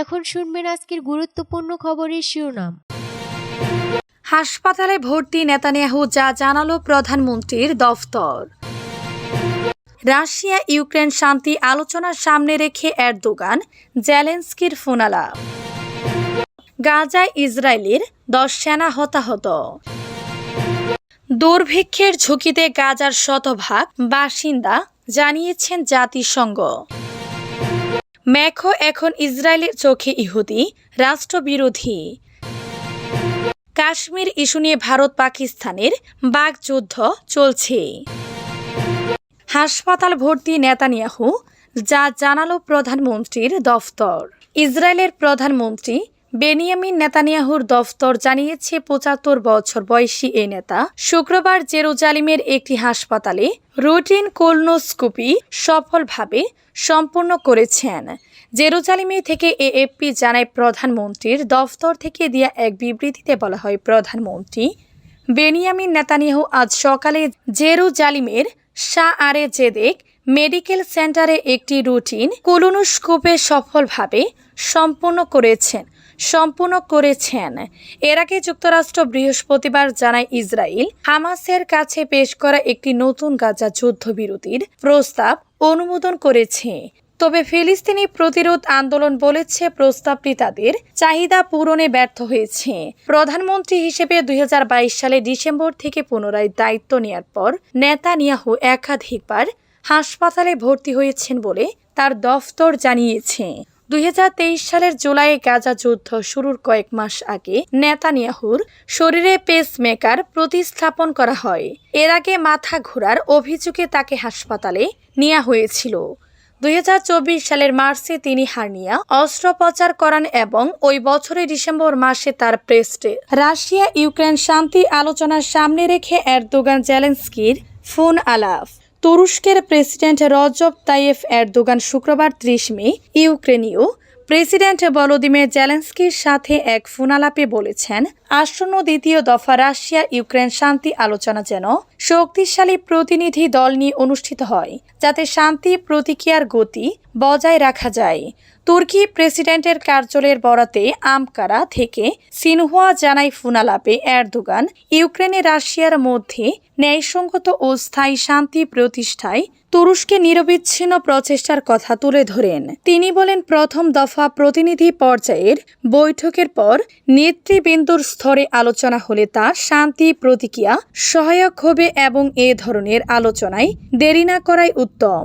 এখন শুনবেন আজকের গুরুত্বপূর্ণ খবরের শিরোনাম। হাসপাতালে ভর্তি নেতানিয়াহু যা জানালো প্রধানমন্ত্রীর দফতর। রাশিয়া, ইউক্রেন শান্তি আলোচনার সামনে রেখে এরদোগান, জেলেন্সকির ফোনালা। গাজায় ইসরায়েলের দশ সেনা হতাহত। দুর্ভিক্ষের ঝুঁকিতে গাজার শতভাগ বাসিন্দা, জানিয়েছেন জাতিসংঘ। ম্যাখো এখন ইসরায়েলের চোখে ইহুদি, রাষ্ট্রবিরোধী। কাশ্মীর ইস্যু নিয়ে ভারত পাকিস্তানের বাগযুদ্ধ চলছে। হাসপাতাল ভর্তি নেতানিয়াহু যা জানালো প্রধানমন্ত্রীর দফতর। ইসরায়েলের প্রধানমন্ত্রী বেনিয়ামিন নেতানিয়াহুর দফতর জানিয়েছে, পঁচাত্তর বছর বয়সী এই নেতা শুক্রবার জেরুজালিমের একটি হাসপাতালে রুটিন কোলনোস্কোপি সফলভাবে সম্পূর্ণ করেছেন। জেরুজালিমে থেকে এএফপি জানায় প্রধানমন্ত্রীর দফতর থেকে দেয়া এক বিবৃতিতে বলা হয়, প্রধানমন্ত্রী বেনিয়ামিন নেতানিয়াহু আজ সকালে জেরুজালিমের শাহ আরে জেদেক মেডিকেল সেন্টারে একটি রুটিন কোলোনোস্কোপে সফলভাবে সম্পূর্ণ করেছেন সম্পূর্ণ করেছেন। এর আগে যুক্তরাষ্ট্র বৃহস্পতিবার জানায়, ইসরায়েল হামাসের কাছে পেশ করা একটি নতুন গাজা যুদ্ধবিরতির প্রস্তাব অনুমোদন করেছে। তবে ফিলিস্তিনি প্রতিরোধ আন্দোলন বলেছে প্রস্তাবটি তাদের চাহিদা পূরণে ব্যর্থ হয়েছে। প্রধানমন্ত্রী হিসেবে দুই হাজার বাইশ সালে ডিসেম্বর থেকে পুনরায় দায়িত্ব নেয়ার পর নেতানিয়াহু একাধিকবার হাসপাতালে ভর্তি হয়েছেন বলে তার দফতর জানিয়েছে। দুই হাজার তেইশ সালের জুলাইয়ে গাজা যুদ্ধ শুরুর কয়েক মাস আগে নেতানিয়াহুর শরীরে পেসমেকার প্রতিস্থাপন করা হয়। এর আগে মাথা ঘোরার অভিযোগে তাকে হাসপাতালে নেওয়া হয়েছিল। দুই সালের মার্চে তিনি হার্নিয়া অস্ত্রোপচার করান এবং ওই বছরের ডিসেম্বর মাসে তার প্রেস্টে রাশিয়া ইউক্রেন শান্তি আলোচনার সামনে রেখে এরদোগান জেলেন্সকির ফোন আলাফ তুরস্কের প্রেসিডেন্ট রজব তাইয়েফ এরদোগান শুক্রবার ত্রিশ মে ইউক্রেনীয় প্রেসিডেন্ট ভলোদিমির জেলেন্সকির সাথে এক ফোনালাপে বলেছেন, আসন্ন দ্বিতীয় দফা রাশিয়া ইউক্রেন শান্তি আলোচনা যেন শক্তিশালী প্রতিনিধি দল নিয়ে অনুষ্ঠিত হয়, যাতে শান্তি প্রতিক্রিয়ার গতি বজায় রাখা যায়। তুর্কি প্রেসিডেন্টের কার্যালয়ের বরাতে আমকারা থেকে সিনহুয়া জানাই ফুনালাপে এরদোগান, ইউক্রেনে রাশিয়ার মধ্যে ন্যায়সঙ্গত ও স্থায়ী শান্তি প্রতিষ্ঠায় তুরস্কে নিরবিচ্ছিন্ন প্রচেষ্টার কথা তুলে ধরেন। তিনি বলেন, প্রথম দফা প্রতিনিধি পর্যায়ের বৈঠকের পর নেতৃবৃন্দুর স্তরে আলোচনা হলে তা শান্তি প্রতিক্রিয়া সহায়ক হবে এবং এ ধরনের আলোচনায় দেরি না করাই উত্তম।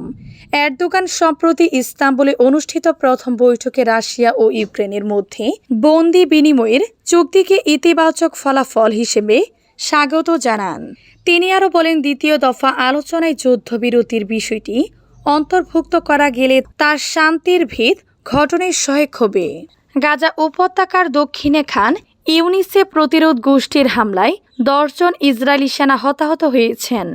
এরদোগান সম্প্রতি ইস্তাম্বুলে অনুষ্ঠিত প্রথম বৈঠকে রাশিয়া ও ইউক্রেনের মধ্যে বন্দি বিনিময়ের চুক্তিকে ইতিবাচক ফলাফল হিসেবে স্বাগত জানান। তিনি আরও বলেন, দ্বিতীয় দফা আলোচনায় যুদ্ধবিরতির বিষয়টি অন্তর্ভুক্ত করা গেলে তার শান্তির ভিত ঘটনের সহায়ক হবে। গাজা উপত্যকার দক্ষিণে খান ইউনিসে প্রতিরোধ গোষ্ঠীর হামলায় দশজন ইসরায়েলি সেনা হতাহত হয়েছেন।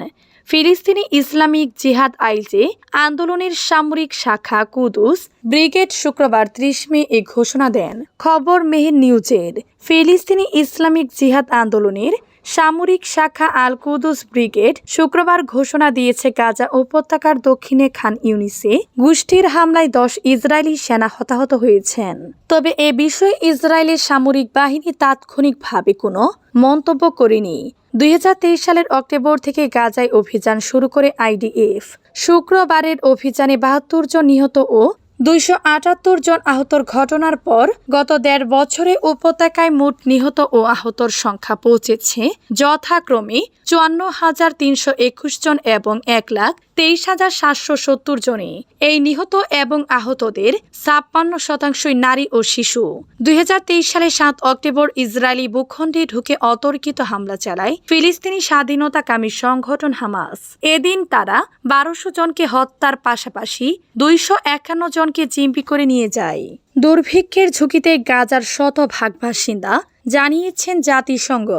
ফিলিস্তিনি ইসলামিক জিহাদ আইজে আন্দোলনের সামরিক শাখা কুদুস ব্রিগেড শুক্রবার ত্রিশ মে এ ঘোষণা দেন। খবর মেহের নিউজের, ফিলিস্তিনি ইসলামিক জিহাদ আন্দোলনের সামরিক শাখা আল কুদুস ব্রিগেড শুক্রবার ঘোষণা দিয়েছে, গাজা উপত্যকার দক্ষিণে খান ইউনিসে গোষ্ঠীর হামলায় দশ ইসরায়েলি সেনা হতাহত হয়েছেন। তবে এ বিষয়ে ইসরায়েলের সামরিক বাহিনী তাৎক্ষণিকভাবে কোনো মন্তব্য করেনি। দুই হাজার তেইশ সালের অক্টোবর থেকে গাজায় অভিযান শুরু করে আইডিএফ। শুক্রবারের অভিযানে বাহাত্তর জন নিহত ও দুইশো আটাত্তর জন আহতর ঘটনার পর গত দেড় বছরে উপত্যকায় মোট নিহত ও আহতর সংখ্যা পৌঁছেছে যথাক্রমে চুয়ান্ন হাজার তিনশো একুশ জন এবং এক লাখ তেইশ হাজার সাতশো সত্তর জনে এই নিহত এবং আহতদের ছাপ্পান্ন শতাংশই নারী ও শিশু। দুই হাজার তেইশ সালে সাত অক্টোবর ইসরায়েলি ভূখণ্ডে ঢুকে অতর্কিত হামলা চালায় ফিলিস্তিনি স্বাধীনতাকামী সংগঠন হামাস। এদিন তারা বারোশো জনকে হত্যার পাশাপাশি দুইশো একান্ন জনকে জিম্পি করে নিয়ে যায়। দুর্ভিক্ষের ঝুঁকিতে গাজার শতভাগ বাসিন্দা জানিয়েছেন জাতিসংঘ।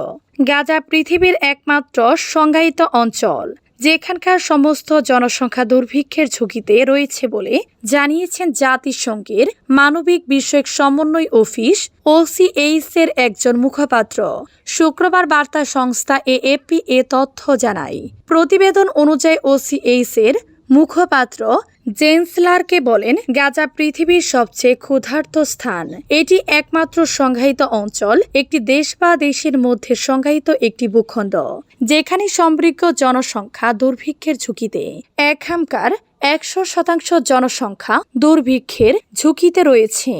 গাজা পৃথিবীর একমাত্র সংজ্ঞায়িত অঞ্চল। যেখানকার সমস্ত জনসংখ্যা দুর্ভিক্ষের ঝুঁকিতে রয়েছে বলে জানিয়েছেন জাতিসংঘের মানবিক বিষয়ক সমন্বয় অফিস ওসিএইস এর একজন মুখপাত্র। শুক্রবার বার্তা সংস্থা এএপি এ তথ্য জানায়, প্রতিবেদন অনুযায়ী ওসিএইস এর মুখপাত্র জেন্সলারকে বলেন, গাজা পৃথিবীর সবচেয়ে ক্ষুধার্ত স্থান। এটি একমাত্র সংজ্ঞায়িত অঞ্চল, একটি দেশ বা দেশের মধ্যে সংজ্ঞায়িত একটি ভূখণ্ড, যেখানে সমৃদ্ধ জনসংখ্যা দুর্ভিক্ষের ঝুঁকিতে। এখানকার একশো শতাংশ জনসংখ্যা দুর্ভিক্ষের ঝুঁকিতে রয়েছে।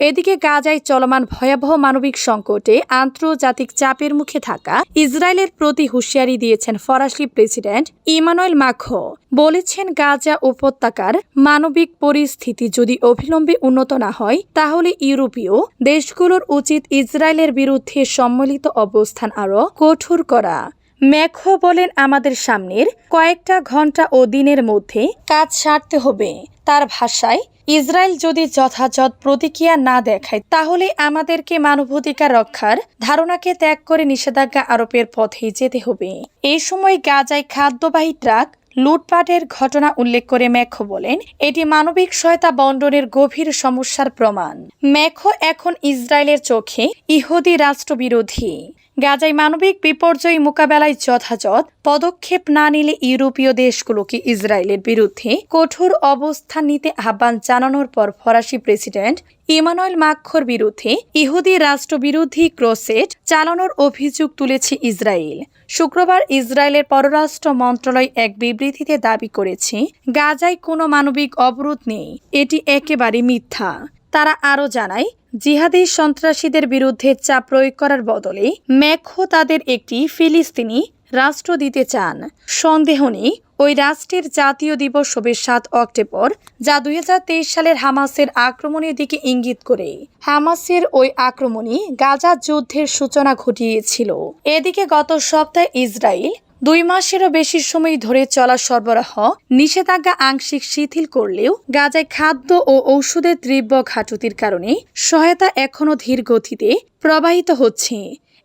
এদিকে গাজায় চলমান ভয়াবহ মানবিক সংকটে আন্তর্জাতিক চাপের মুখে থাকা ইসরায়েলের প্রতি হুঁশিয়ারি দিয়েছেন ফরাসি প্রেসিডেন্ট ইমানুয়েল মাখো। বলেছেন, গাজা উপত্যকার মানবিক পরিস্থিতি যদি অবিলম্বে উন্নত না হয়, তাহলে ইউরোপীয় দেশগুলোর উচিত ইসরায়েলের বিরুদ্ধে সম্মিলিত অবস্থান আরও কঠোর করা। ম্যাখো বলেন আমাদের সামনের কয়েকটা ঘণ্টা ও দিনের মধ্যে কাজ সারতে হবে। তার ভাষায়, ইসরায়েল যদি যথাযথ প্রতিক্রিয়া না দেখায়, তাহলে আমাদেরকে মানবাধিকার রক্ষার ধারণাকে ত্যাগ করে নিষেধাজ্ঞা আরোপের পথে যেতে হবে। এই সময় গাজায় খাদ্যবাহী ট্রাক লুটপাটের ঘটনা উল্লেখ করে ম্যাখো বলেন, এটি মানবিক সহায়তা বন্টনের গভীর সমস্যার প্রমাণ। ম্যাখো এখন ইসরায়েলের চোখে ইহুদি রাষ্ট্রবিরোধী। গাজায় মানবিক বিপর্যয় মোকাবেলায় যথাযথ পদক্ষেপ না নিলে ইউরোপীয় দেশগুলোকে ইসরায়েলের বিরুদ্ধে কঠোর অবস্থান নিতে আহ্বান জানানোর পর ফরাসি প্রেসিডেন্ট ইমানুয়েল মাক্ষর বিরুদ্ধে ইহুদি রাষ্ট্রবিরোধী ক্রোসেট চালানোর অভিযোগ তুলেছে ইসরায়েল। শুক্রবার ইসরায়েলের পররাষ্ট্র মন্ত্রণালয় এক বিবৃতিতে দাবি করেছে, গাজায় কোনো মানবিক অবরোধ নেই, এটি একেবারে মিথ্যা। তারা আরও জানায় জিহাদি সন্ত্রাসীদের বিরুদ্ধে চাপ প্রয়োগ করার বদলে ম্যাখো তাদের একটি ফিলিস্তিনি রাষ্ট্র দিতে চান। সন্দেহ নেই, ওই রাষ্ট্রের জাতীয় দিবস হবে সাত অক্টোবর, যা দুই হাজার তেইশ সালের হামাসের আক্রমণের দিকে ইঙ্গিত করে। হামাসের ওই আক্রমণই গাজা যুদ্ধের সূচনা ঘটিয়েছিল। এদিকে গত সপ্তাহে ইসরায়েল দুই মাসেরও বেশি সময় ধরে চলা সরবরাহ, নিষেধাজ্ঞা আংশিক শিথিল করলেও গাজায় খাদ্য ও ঔষধের তীব্র ঘাটতির কারণে সহায়তা এখনও ধীর গতিতে প্রবাহিত হচ্ছে।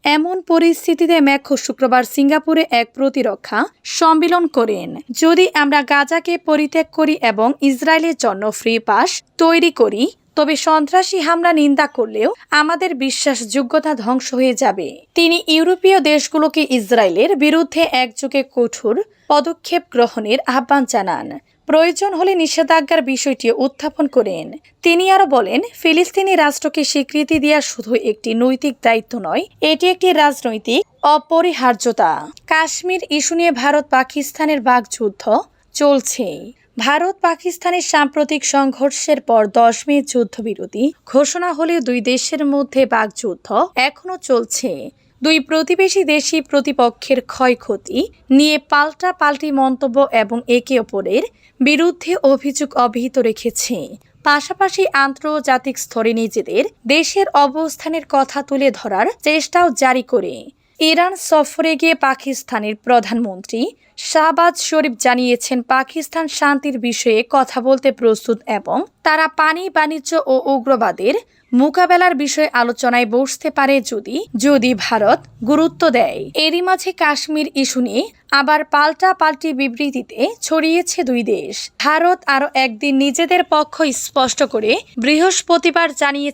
এমন পরিস্থিতিতে ম্যাখো শুক্রবার সিঙ্গাপুরে এক প্রতিরক্ষা সম্মেলন করেন। যদি আমরা গাজাকে পরিত্যাগ করি এবং ইসরায়েলের জন্য ফ্রি পাস তৈরি করি তবে সন্ত্রাসী হামলা নিন্দা করলেও আমাদের বিশ্বাসযোগ্যতা ধ্বংস হয়ে যাবে। তিনি ইউরোপীয় দেশগুলোকে ইসরায়েলের বিরুদ্ধে একযোগে কঠোর পদক্ষেপ গ্রহণের আহ্বান জানান। প্রয়োজন হলে নিষেধাজ্ঞার বিষয়টি উত্থাপন করেন। তিনি আরও বলেন, ফিলিস্তিনি রাষ্ট্রকে স্বীকৃতি দেওয়া শুধু একটি নৈতিক দায়িত্ব নয়, এটি একটি রাজনৈতিক অপরিহার্যতা। কাশ্মীর ইস্যু নিয়ে ভারত পাকিস্তানের বাগযুদ্ধ চলছে ভারত পাকিস্তানের সাম্প্রতিক সংঘর্ষের পর দশ মে যুদ্ধবিরতি ঘোষণা হলেও দুই দেশের মধ্যে বাগযুদ্ধ এখনও চলছে। দুই প্রতিবেশী দেশই প্রতিপক্ষের ক্ষয়ক্ষতি নিয়ে পাল্টা পাল্টি মন্তব্য এবং একে অপরের বিরুদ্ধে অভিযোগ অব্যাহত রেখেছে। পাশাপাশি আন্তর্জাতিক স্তরে নিজেদের দেশের অবস্থানের কথা তুলে ধরার চেষ্টাও জারি করে। ইরান সফরে গিয়ে পাকিস্তানের প্রধানমন্ত্রী শাহবাজ শরীফ জানিয়েছেন, পাকিস্তান শান্তির বিষয়ে কথা বলতে প্রস্তুত এবং তারা পানি, বাণিজ্য ও উগ্রবাদের মোকাবেলার বিষয়ে আলোচনায় বসতে পারে যদি যদি ভারত গুরুত্ব দেয়। এরই মাঝে কাশ্মীর ইস্যু নিয়ে আবার পাল্টা পাল্টি বিবৃতিতে ছড়িয়েছে দুই দেশ। ভারত আরও একদিন নিজেদের পক্ষ স্পষ্ট করে বৃহস্পতিবার জানিয়েছে